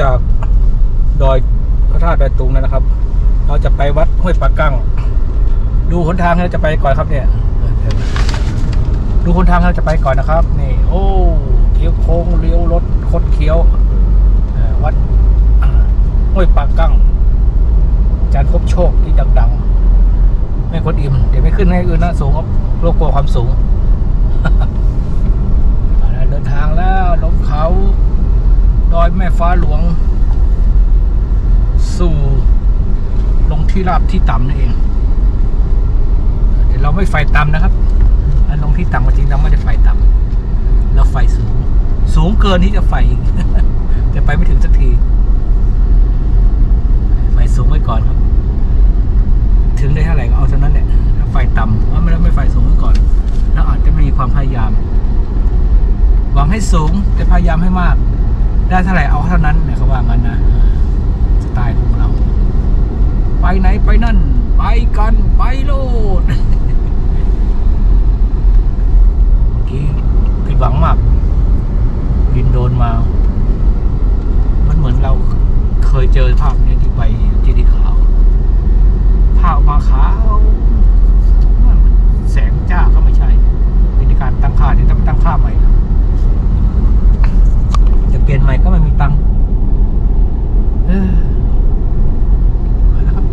จากดอยพระธาตุดอยตุงนะครับ เราจะไปวัดห้วยปากกั้ง ดูหนทางที่เราจะไปก่อนครับเนี่ย ดูหนทางที่เราจะไปก่อนนะครับ นี่ โอ้เลี้ยวโค้งเลี้ยวรถคดเคี้ยววัดห้วยปากกั้งจารย์พบโชคที่ดังๆ ไม่กดอิ่ม เดี๋ยวไม่ขึ้นให้อื่นนะสูงครับโลกกลัวความสูง เอาละเดินทางแล้วลงเขา ดอยแม่ฟ้าหลวง สู่ ลง ที่ราบที่ต่ำนั่นเอง เดี๋ยวเราไม่ไฟต่ำนะครับ อันลงที่ต่ำจริงเราไม่ได้ไฟต่ำเราไฟสูง สูงเกินที่จะไฟอีกจะไปไม่ถึงสักที ไฟสูงไว้ก่อนครับ ถึงได้เท่าไหร่ก็เอาเท่านั้นแหละถ้าไฟต่ำว่าไม่ได้ไม่ไฟสูงไว้ก่อน แล้วอาจจะไม่มีความพยายาม หวังให้สูงแต่พยายามให้มาก ได้เท่าไหร่เอาเท่านั้นเนี่ยเขาว่างั้นนะสไตล์ของ ไปไหนไปนั่น ไปกันไปโลดเมื่อกี้ผิดหวังมากบินโดนมา มันเหมือนเราเคยเจอภาพนี้ที่ไปที่ที่ขาวภาพมาขาวแสงจ้าก็ไม่ใช่เป็นการตั้งค่าที่ต้องตั้งค่าใหม่นะจะเปลี่ยนใหม่ก็ไม่มีตังค์เออมาแล้วครับ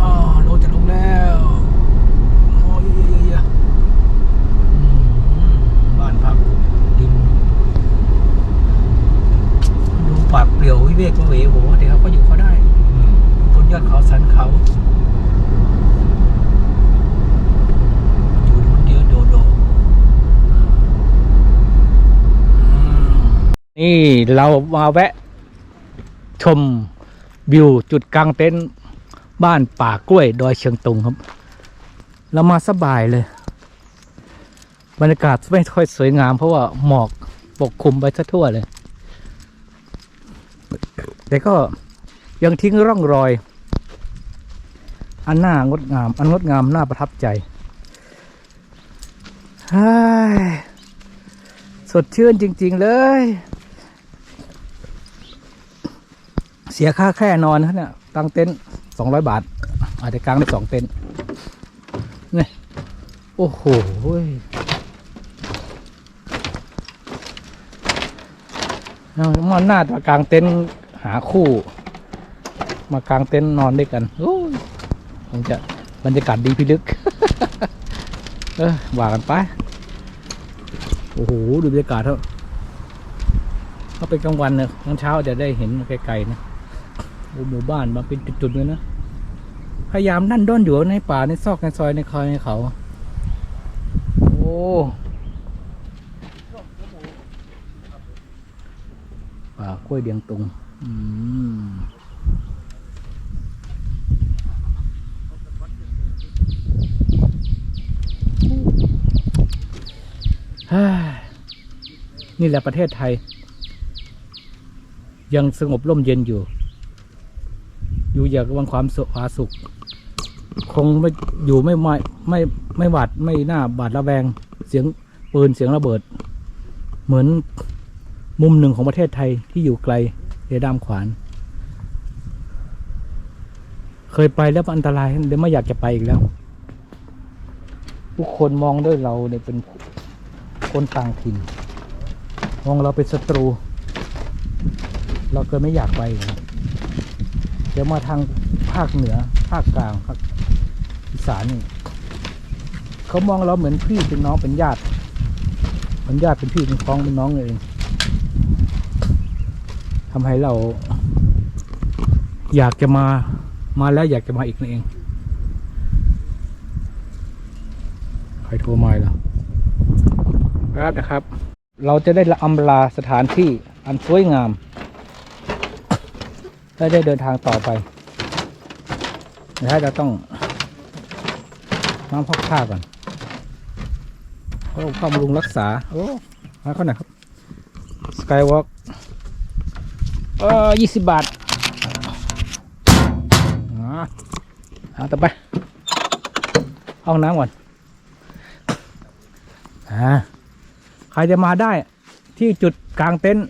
อ๋อโลจะลงแล้วโอ้ยเยอะๆอืมบ้านพักดิน ดูปากเปลี่ยววิเวกวิเวโหเดี๋ยวเขาก็อยู่เขาได้บนยอดเขาสันเขา อยู่คนเดียวโดโดอืม นี่เรามาแวะ ชมวิวจุดกลางเต็นท์บ้านป่ากล้วยดอยเชียงตุงครับ เรามาสบายเลย บรรยากาศไม่ค่อยสวยงาม เพราะว่าหมอกปกคลุมไปทั่วเลย แต่ก็ยังทิ้งร่องรอย อันน่างดงาม อันงดงามน่าประทับใจสดชื่นจริง ๆ เลย เสียค่าแค่นอนนะเนี่ยตั้งเต็นท์สองร้อยบาท อาจจะกางได้สองเต็นท์นี่โอ้โหเอามันน่าจะกางเต็นท์หาคู่ มากางเต็นท์นอนด้วยกันโอ้ยคงจะบรรยากาศดีพิลึก เออว่ากันไปโอ้โหดูบรรยากาศเถอะถ้าเป็นกลางวันเนี่ยตอนเช้าจะได้เห็นไกลๆนะ หมู่บ้านมาเป็นจุดๆเลยนะ พยายามนั่นด้นอยู่ในป่าในซอกในซอยในคอยในเขา โอ้ป่ากล้วยเดียงตุงอืมเฮ้ยนี่แหละประเทศไทย ยังสงบร่มเย็นอยู่ อยู่อยางวังความสุขผาสุข คงไม่อยู่ไม่ไม่ไม่ไม่หวาดไม่น่าบาดระแวงเสียงปืนเสียงระเบิด เหมือนมุมหนึ่งของประเทศไทยที่อยู่ไกลเอดามขวาน เคยไปแล้วมันอันตรายเดี๋ยวไม่อยากจะไปอีกแล้วทุกคนมองด้วยเราเนี่ยเป็นคนต่างถิ่น มองเราเป็นศัตรู เราเกิดไม่อยากไปเลย เดี๋ยวมาทางภาคเหนือภาคกลางภาคอีสานนี่เขามองเราเหมือนพี่เป็นน้องเป็นญาติเหมือนญาติเป็นพี่เป็นพ้องเป็นน้องเองทำให้เรา อยากจะมามาแล้วอยากจะมาอีกนั่นเอง ใครโทรมาเหรอครับนะครับ เราจะได้อำลาสถานที่อันสวยงาม และได้เดินทางต่อไปนะเราต้องน้ำพักผ้าก่อนโอ้ข้ามรุงรักษา โอ้มาเข้าหน่อยครับ สกายวอล์กเออยี่สิบบาทอ่าเอาต่อไปห้องน้ำก่อนอ่าใครจะมาได้ที่จุดกลางเต็นท์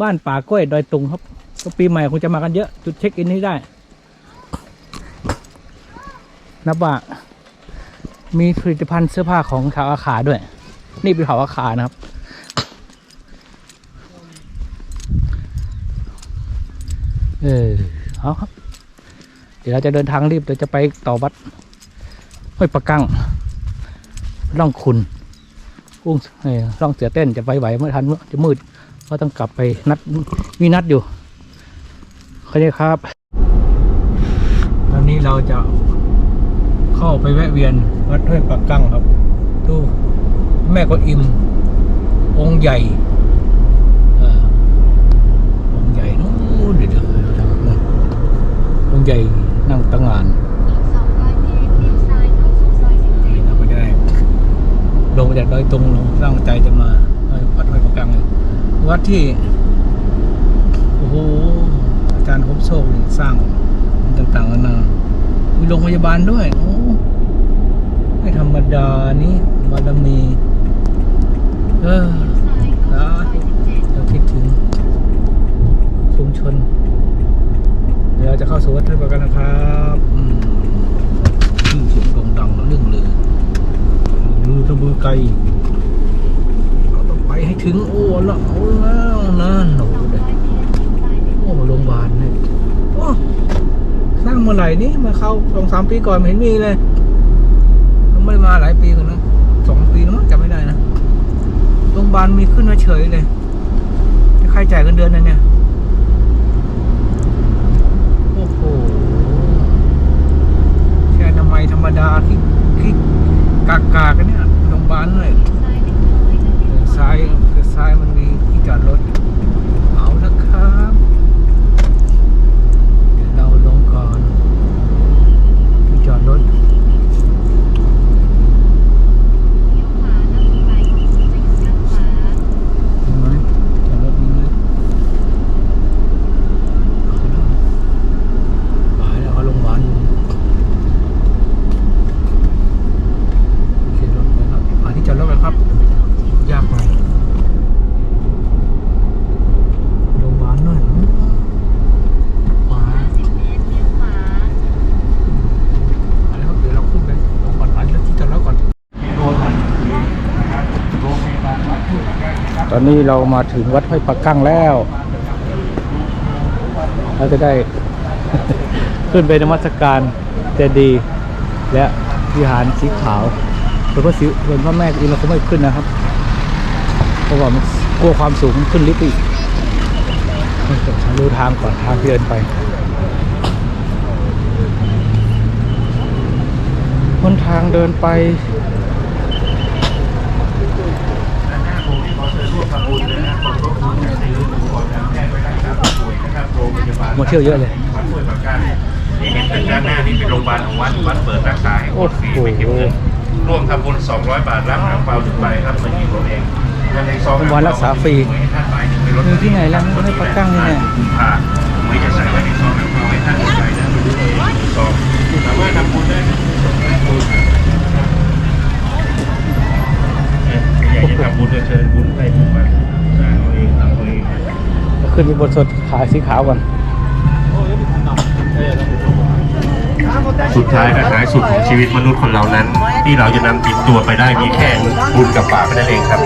บ้านป่ากล้วยดอยตุงครับ ก็ปีใหม่คงจะมากันเยอะ จุดเช็คอินนี้ได้ นับว่า มีผลิตภัณฑ์เสื้อผ้าของชาวอาขาด้วย นี่เป็นเขาอาขานะครับ เออเอาครับ เดี๋ยวเราจะเดินทางรีบเดี๋ยวจะไปต่อวัดห้วยปะกังร่องคุณอุ้งร่องเสือเต้นจะไปไหวเมื่อทันจะมืด ก็ต้องกลับไปนัดมีนัดอยู่ เคครับ ตอนนี้เราจะเข้าไปแวะเวียนวัดห้วยปะกั้งครับ ดูแม่ก็อิม องค์ใหญ่องค์ใหญ่นู้นเดี๋ยวเดี๋ยวเดี๋ยวทำนู่นองค์ใหญ่นั่งตั้งงานอีก200เมตรเลี้ยวซ้ายเข้าสู่ซอย17เราไม่ได้ลงมาจากดอยตุงลงตั้งใจจะมาวัดห้วยปะกังเลยวัดที่ โอ้โห จารย์พบโชคสร้างต่างๆนานามีโรงพยาบาลด้วย โอ้ไม่ธรรมดานี่บารมี เออเลี้วเราคิดถึงชุมชน เดี๋ยวจะเข้าสู่วัดห้วยปะกังนะครับอืมชื่อเสียงโด่งดังแล้วเรื่องเลือลือตะบือไกลเราต้องไปให้ถึงโอ้ละเอาแล้วนั่นโอ้เลย โอ้โรงพยาบาลเนี่ยโอ้สร้างเมื่อไหร่นี่มาเข้าสองสามปีก่อนไม่เห็นมีเลยมันไม่ได้มาหลายปีกันนะสองปีแล้วมั้งจำไม่ได้นะโรงพยาบาลมีขึ้นมาเฉยเลยจะใครจ่ายเงินเดือนนะเนี่ยโอ้โหแค่อนามัยธรรมดาที่ที่กากากันเนี่ยโรงพยาบาลเลยซ้ายเล็กน้อยแล้วเลี้ยวซ้ายซ้ายมันมีที่จอดรถ เอาละครับ เดี๋ยวเราลงก่อน ที่จอดรถ เลี้ยวขวาแล้วอีกหลายกิโลจะอยู่ด้านขวา มีไหมจอดรถมีไหมเอาแล้วไปแล้วเขาโรงพยาบาลอยู่โอเครถไปครับหาที่จอดรถกันครับ ยากหน่อยโรงพยาบาลหน่อยขวา 50เมตรเลี้ยวขวา เอาละครับเดี๋ยวเราขึ้นไปลงก่อนหาที่จอดรถก่อน ต อนนี้เรามาถึงวัดห้วยปักกั้งแล้ว เราจะได้ ขึ้นไปนมัสการเจดีย์และวิหารสีขาวส่วนพระศิส่วนพระแม่อินเราก็ไม่ขึ้นนะครับเพราะว่ามันกลัวความสูงขึ้นลิฟต์อีกดูทางก่อนทางที่เดินไปบนทางเดินไป มาเที่ยวเยอะเลยที่เห็นตึกด้านหน้านี่เป็นโรงพยาบาลของวัดวัดเปิดรักษาให้คนฟรีไม่เก็บเงินร่วมทำบุญ200 บาทรับน้ำเปล่าหนึ่งใบครับมายิงตัวเองเงินในซองโรงพยาบาลรักษาฟรีให้ท่านใบหนึ่งไปลดมีที่ไหนแล้วไม่ปากกั้งนี่เนี่ยกุมภาไม่จะใส่ไว้ในซองน้ำเปล่าให้ท่าน ขึ้นไปบนสดขายสีขาวก่อนสุดท้ายและท้ายสุดของชีวิตมนุษย์คนเรานั้น ที่เราจะนำติดตัวไปได้มีแค่บุญกับบาปเท่านั้นเองครับ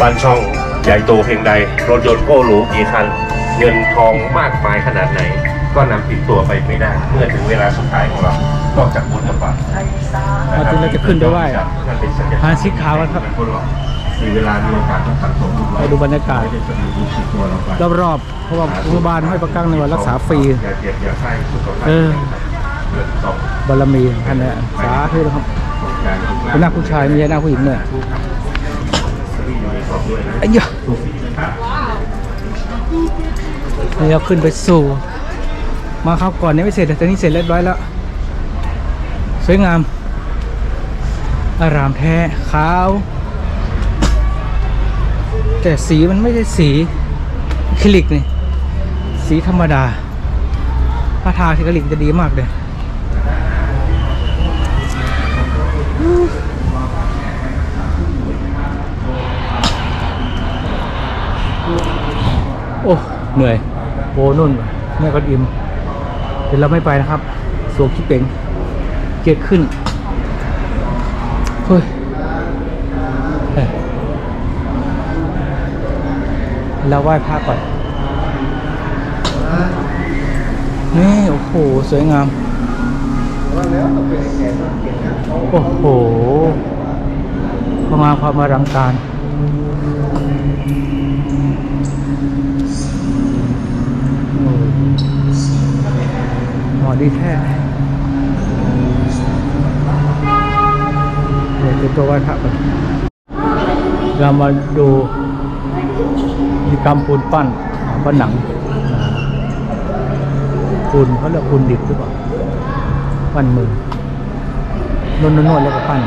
บ้านช่องใหญ่โตเพียงใด รถยนต์โก้หรูกี่คัน เงินทองมากมายขนาดไหน ก็นำติดตัวไปไม่ได้ เมื่อถึงเวลาสุดท้ายของเรานอกจากบุญกับบาปมาถึงเราจะขึ้นไปไหว้นั่นเป็นสัญญาหาสีขาวกันครับ มีเวลามีโอกาสต้องสั่งสมบุญไปดูบรรยากาศ ไม่ได้จะมีบุญติดตัวเราไปรอบๆเพราะว่าโรงพยาบาลห้วยปากกั้งในวันรักษาฟรี อย่าเจ็บอย่าไข้สุขภาพเออเดือดสองบารมีท่านนะสาธุนะครับเป็นหน้าผู้ชายไม่ใช่หน้าผู้หญิงเนี่ยไอ้เหี้ยอะนี่เราขึ้นไปสู่ มาเข้าวก่อนเนี่ยไม่เสร็จแต่ตอนนี้เสร็จเรียบร้อยแล้ว สวยงาม อารามแท้ขาว แต่สีมันไม่ใช่สีคริลิกนี่ สีธรรมดา ถ้าทาอะคริลิกจะดีมากเลยโอ้ เหนื่อย โอ้นุ่นแม่กอนอิมเดี๋ยวเราไม่ไปนะครับ สวกขี้เป่งเกียดขึ้น เฮ้ยเฮ้ย เราไหว้พระก่อน นี่ โอ้โห สวยงาม โอ้โหความามความอลังการ หมอดีแท้เดี๋ยวจะตัวไหว้พระก่อนเรามาดู กิจกรรปูนปั้นผนังปูนเขาเรียกปูนดิบหรือเปล่าปั้นมือนวดนวดๆแล้วก็ปั้น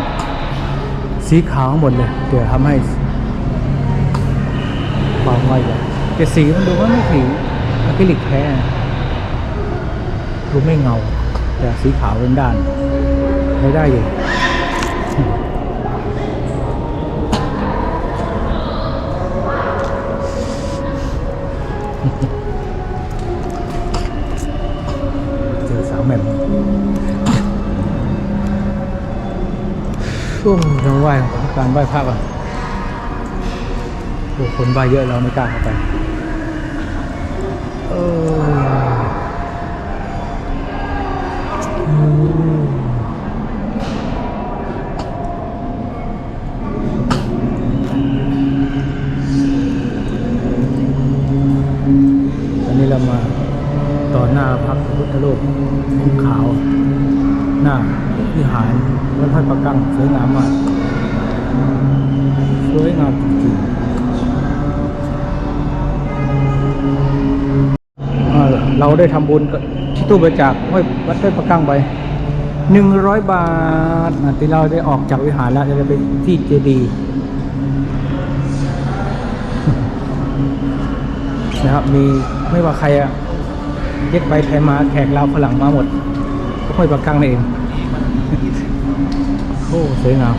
สีขาวหมดเลยเดี๋ยวทำให้ความไวเลยแต่สีมันดูว่าไม่สีอะคริลิกแท้ดูไม่เงา แต่สีขาวเป็นด้านใช้ได้อยู่ เจอสาวแหม่มโอ้ยังไหวการไหว้พระก่อนโอ้คนไหวเยอะเราไม่กล้าเข้าไป เออ ขาว หน้าวิหารวัดพระประกังสวยงามมากสวยงามจริงๆเราได้ทำบุญกับที่ตู้บริจาควยวัดพระประกังไปหนึ่งร้อยบาทที่เราได้ออกจากวิหารแล้วจะไปที่เจดีย์นะครับมีไม่ว่าใครอะ เย็กไปไทยมาแขกเราวฝรั่งมาหมดห้วยประกังนี่เองโอ้สวยงาม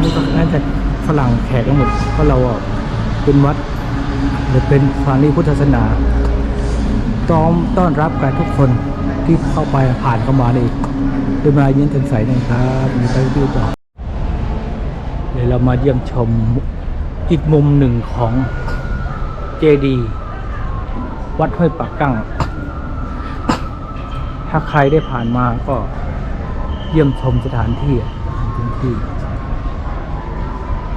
นี่ก็น่าจะฝรั่งแขกทั้งหมดเพราะเราเป็นวัดหรือเป็นสถานีพุทธศาสนาต้อมต้อนรับกันทุกคนที่เข้าไปผ่านเข้ามานี่ด้วยมายิ้มแจ่มใสนะครับมีไปที่ต่อเดี๋ยวเรามาเยี่ยมชมอีกมุมหนึ่งของเจดี วัดห้วยปักกั้ง ถ้าใครได้ผ่านมาก็เยี่ยมชมสถานที่อะพื้นที่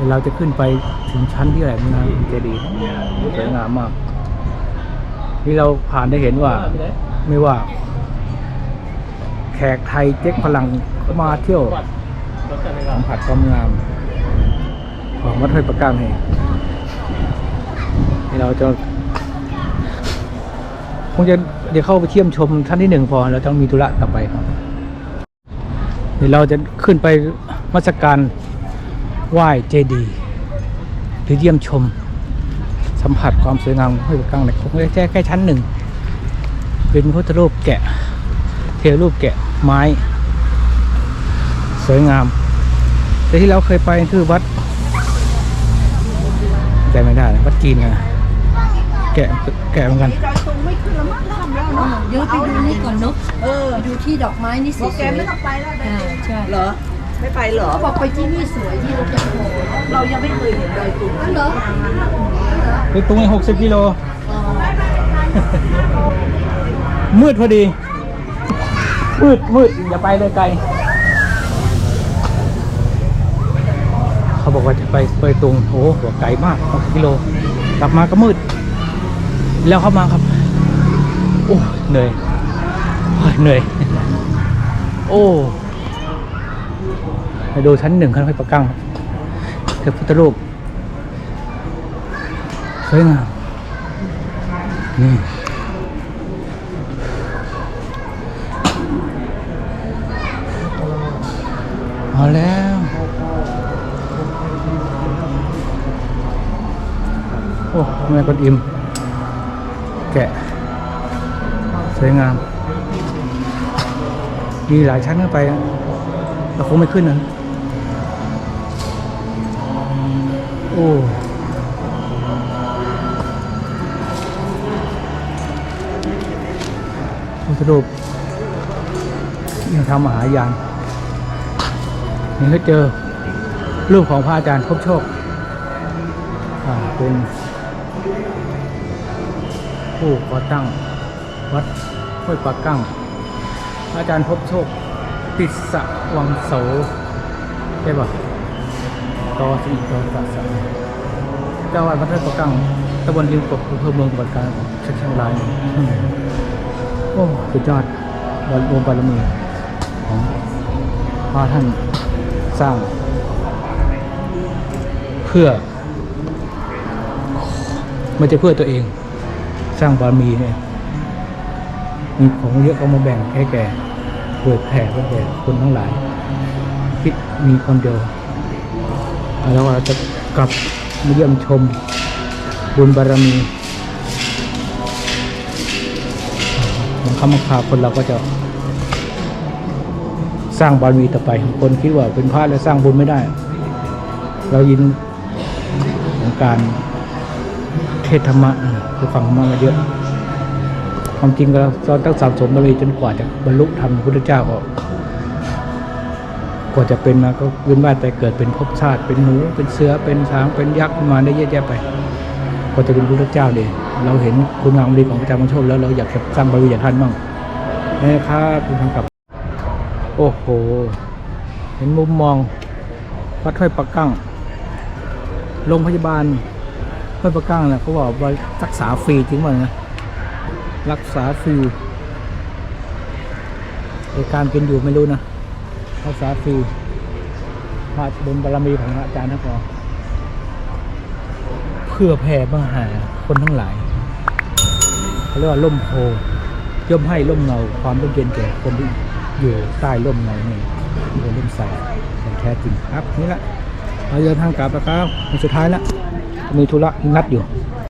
เราจะขึ้นไปถึงชั้นที่ไหนม่นานเจดีย์สวยงามมากนี่เราผ่านได้เห็นว่า ไม่ว่า แขกไทยเจ๊กพลังมาเที่ยวสัมผัสความงาม ของวัดห้วยประกังนี่นี่เราจะคงจะ เดี๋ยวเข้าไปเที่ยมชมท่านที่หนึ่งพอเราต้องมีธุระต่อไปครับเดี๋ยวเราจะขึ้นไปมัสการไหว้เจดีย์หรือเยี่ยมชม สัมผัสความสวยงามของห้วยปะกังเนี่ยคงไม่ใช่แค่ชั้นหนึ่ง เป็นพุทธรูปแกะ เทวรูปแกะไม้ สวยงาม แต่ที่เราเคยไปคือวัดใจไม่ได้นะวัดจีนนะแกะแกะเหมือนกัน ดี๋ยวไปดูนี่ก่อนเนาะเออดูที่ดอกไม้นี่สวยๆแกไม่ต้องไปแล้วอ่าใช่เหรอไม่ไปเหรอเขาบอกไปที่นี่สวยที่เราจะโผล่เรายังไม่เคยเห็นดอยตุงนั่นเหรอไปตรงนี้หกสิบกิโลมืดพอดี มืดมืดอย่าไปเลยไกล เขาบอกว่าจะไปไปตรงโอ้โหไกลมาก6กิโล กลับมาก็มืด แล้วเข้ามาครับ โอ้เหนื่อยเหนื่อย โอ้ไปดูชั้นหนึ่งขั้นไฟประกังเทพพุทธรูปสวยงามนี่เอาแล้วโอ้แม่กดอิมแกะ สวยงาม มีหลายชั้นขึ้นไปเราคงไม่ขึ้นนะ โอ้พุทธรูปยังทำมหายานนี่ก็เจอรูปของพระอาจารย์พบโชคเป็นผู้ก่อตั้ง วัดห้วยปากกั้ง อาจารย์พบโชคติสสะวังโสใช่ป่ะตอสีตอสะสะเจ้าวาสวัดห้วยปากกั้งตำบลริมกบอำเภอเมืองจังหวัดกาญเชียงรายโอ้สุดยอดวันรวมบารมีของพระท่านสร้าง เพื่อไม่ใช่เพื่อตัวเอง สร้างบารมีเนี่ย มีของเยอะก็มาแบ่งให้แก่เปิดแผ่ให้แก่คนทั้งหลาย คิดมีคนเดียวแล้วเราจะกลับมาเยี่ยมชมบุญบารมีบางคำบางคาคนเราก็จะ สร้างบารมีต่อไปคนคิดว่าเป็นพระแล้วสร้างบุญไม่ได้ เรายินของการเทศธรรมะอะคือฟังธรรมะมาเยอะ ความจริงก็เราต้องสะสมบารมีจนกว่าจะบรรลุธรรมพระพุทธเจ้าก็กว่าจะเป็นมาก็วียนว่าแต่เกิดเป็นภพชาติเป็นหนูเป็นเสือเป็นช้างเป็นยักษ์มาได้เยอะแยะไปกว่าจะเป็นพระพุทธเจ้าเลยเราเห็นคุณงามความดีของพระเจ้ามันโชคแล้วเราอยากจะสร้างบารมีอย่างท่านบ้างนะครับคุณทางกลับ โอ้โห เห็นมุมมองวัดห้วยปักกั้งโรงพยาบาลห้วยประกั้งเนี่ยเขาบอกว่ารักษาฟรีจริงป่ะนะ รักษาฟรีในการกินอยู่ไม่รู้นะรักษาฟรีพระบนบารมีของพระอาจารย์ทั้งหมดเพื่อแผ่บังหาคนทั้งหลายเขาเรียกว่าล่มโพย่อมให้ล่มเงาความร่มเย็นแก่คนที่อยู่ใต้ร่มเงานี่คือร่มใสอย่างแท้จริงครับนี่แหละเราเดินทางกลับแล้วครับวันสุดท้ายแล้วมีธุระนัดอยู่